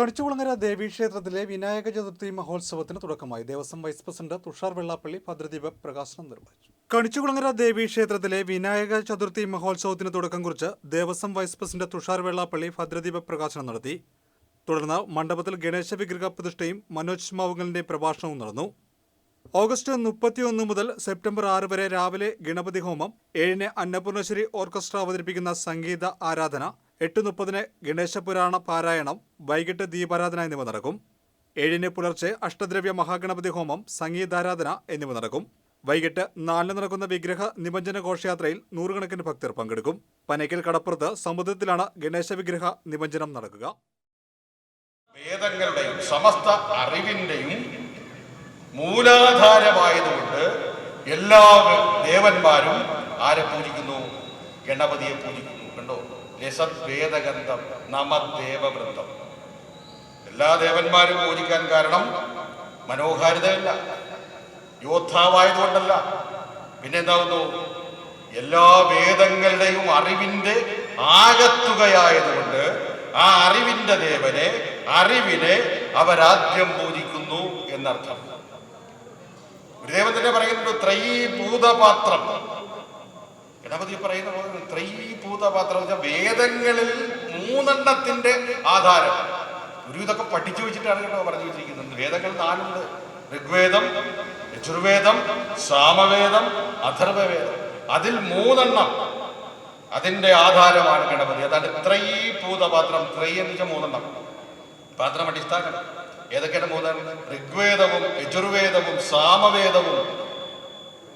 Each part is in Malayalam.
കണിച്ചുകുളങ്ങര ദേവീക്ഷേത്രത്തിലെ വിനായക ചതുർത്ഥി മഹോത്സവത്തിന് തുടക്കമായി. ദേവസ്വം വൈസ് പ്രസിഡന്റ് തുഷാർ വെള്ളാപ്പള്ളി ഭദ്രദീപ പ്രകാശനം നിർവഹിച്ചു. കണിച്ചുകുളങ്ങര ദേവീക്ഷേത്രത്തിലെ വിനായക ചതുർത്ഥി മഹോത്സവത്തിന് തുടക്കം കുറിച്ച് ദേവസ്വം വൈസ് പ്രസിഡന്റ് തുഷാർ വെള്ളാപ്പള്ളി ഭദ്രദീപ പ്രകാശനം നടത്തി. തുടർന്ന് മണ്ഡപത്തിൽ ഗണേശ വിഗ്രഹ പ്രതിഷ്ഠയും മനോജ് മാവുങ്ങലിന്റെ പ്രഭാഷണവും നടന്നു. ഓഗസ്റ്റ് മുപ്പത്തിയൊന്ന് മുതൽ സെപ്റ്റംബർ ആറ് വരെ രാവിലെ ഗണപതി ഹോമം ഏഴിന് അന്നപൂർണശ്വരി ഓർക്കസ്ട്ര അവതരിപ്പിക്കുന്ന സംഗീത ആരാധന എട്ട് മുപ്പതിന് ഗണേശ പുരാണ പാരായണം വൈകിട്ട് ദീപാരാധന എന്നിവ നടക്കും. ഏഴിന് പുലർച്ചെ അഷ്ടദ്രവ്യ മഹാഗണപതി ഹോമം സംഗീതാരാധന എന്നിവ നടക്കും. വൈകിട്ട് നാലിന് നടക്കുന്ന വിഗ്രഹ നിമഞ്ജന ഘോഷയാത്രയിൽ നൂറുകണക്കിന് ഭക്തർ പങ്കെടുക്കും. പനയ്ക്കൽ കടപ്പുറത്ത് സമുദ്രത്തിലാണ് ഗണേശ വിഗ്രഹ നിമഞ്ജനം നടക്കുക. വേദങ്ങളുടെയും സമസ്ത അറിവിന്റെയും മൂലാധാരമായതുകൊണ്ട് എല്ലാ ദേവന്മാരും ആരെ പൂജിക്കുന്നു? ഗണപതിയെ പൂജിക്കുന്നു കണ്ടോ? ലസത് വേദഗന്ധം നമദേവവൃന്ദം. എല്ലാ ദേവന്മാരും പൂജിക്കാൻ കാരണം മനോഹാരിതയല്ല യോദ്ധാവായതുകൊണ്ടല്ല. പിന്നെന്താവുന്നു? എല്ലാ വേദങ്ങളുടെയും അറിവിന്റെ ആകത്തുകയായതുകൊണ്ട് ആ അറിവിന്റെ ദേവനെ അറിവിനെ അവരാദ്യം പൂജിക്കുന്നു എന്നർത്ഥം. ഗുരുദേവൻ തന്നെ പറയുന്നുണ്ട് ത്രയീഭൂതപാത്രം. ഗണപതി പറയുന്ന പോലെ വെച്ചാൽ വേദങ്ങളിൽ മൂന്നെണ്ണത്തിന്റെ ആധാരം. ഗുരു ഇതൊക്കെ പഠിച്ചു വെച്ചിട്ടാണ് കേട്ടോ പറഞ്ഞു വെച്ചിരിക്കുന്നത്. വേദങ്ങൾ നാലുണ്ട്. ഋഗ്വേദം യജുർവേദം സാമവേദം അഥർവവേദം. അതിൽ മൂന്നെണ്ണം അതിന്റെ ആധാരമാണ് ഗണപതി. അതാണ് ത്രൈ ഭൂതപാത്രം. ത്രൈ എന്ന് വെച്ചാൽ മൂന്നെണ്ണം. പാത്രം അടിസ്ഥാനം. ഏതൊക്കെയാണ് മൂന്നെണ്ണം ഋഗ്വേദവും യജുർവേദവും സാമവേദവും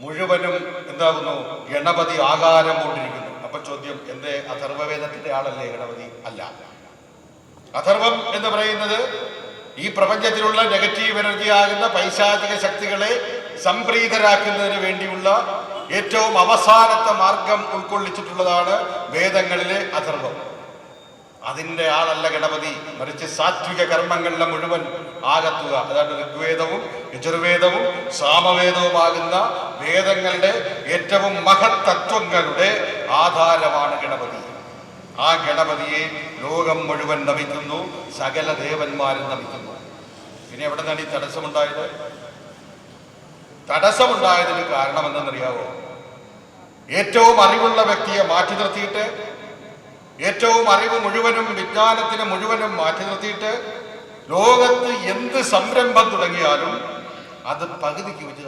മുഴുവനും എന്താകുന്നു? ഗണപതി ആകാരം കൊണ്ടിരിക്കുന്നു. അപ്പൊ ചോദ്യം എന്റെ അഥർവവേദത്തിന്റെ ആളല്ലേ ഗണപതി? അല്ല. അഥർവം എന്ന് പറയുന്നത് ഈ പ്രപഞ്ചത്തിലുള്ള നെഗറ്റീവ് എനർജി ആകുന്ന പൈശാചിക ശക്തികളെ സംപ്രീതരാക്കുന്നതിന് വേണ്ടിയുള്ള ഏറ്റവും അവസാനത്തെ മാർഗം ഉൾക്കൊള്ളിച്ചിട്ടുള്ളതാണ് വേദങ്ങളിലെ അഥർവം. അതിന്റെ ആളല്ല ഗണപതി. മറിച്ച് സാത്വിക കർമ്മങ്ങളുടെ മുഴുവൻ ആകത്തുക. അതാണ് ഋഗ്വേദവും യജുർവേദവും സാമവേദവുമാകുന്ന വേദങ്ങളുടെ ഏറ്റവും മഹത്തത്വങ്ങളുടെ ആധാരമാണ് ഗണപതി. ആ ഗണപതിയെ ലോകം മുഴുവൻ നമിക്കുന്നു സകല ദേവന്മാരും നമിക്കുന്നു. പിന്നെ എവിടെ നിന്നാണ് ഈ തടസ്സമുണ്ടായത്? തടസ്സമുണ്ടായതിന് കാരണം എന്തെന്നറിയാവോ ഏറ്റവും അറിവുള്ള വ്യക്തിയെ മാറ്റി നിർത്തിയിട്ട് ഏറ്റവും അറിവ് മുഴുവനും വിജ്ഞാനത്തിന് മുഴുവനും മാറ്റി നിർത്തിയിട്ട് ലോകത്ത് എന്ത് സംരംഭം തുടങ്ങിയാലും അത് പകുതിക്ക് വെച്ച്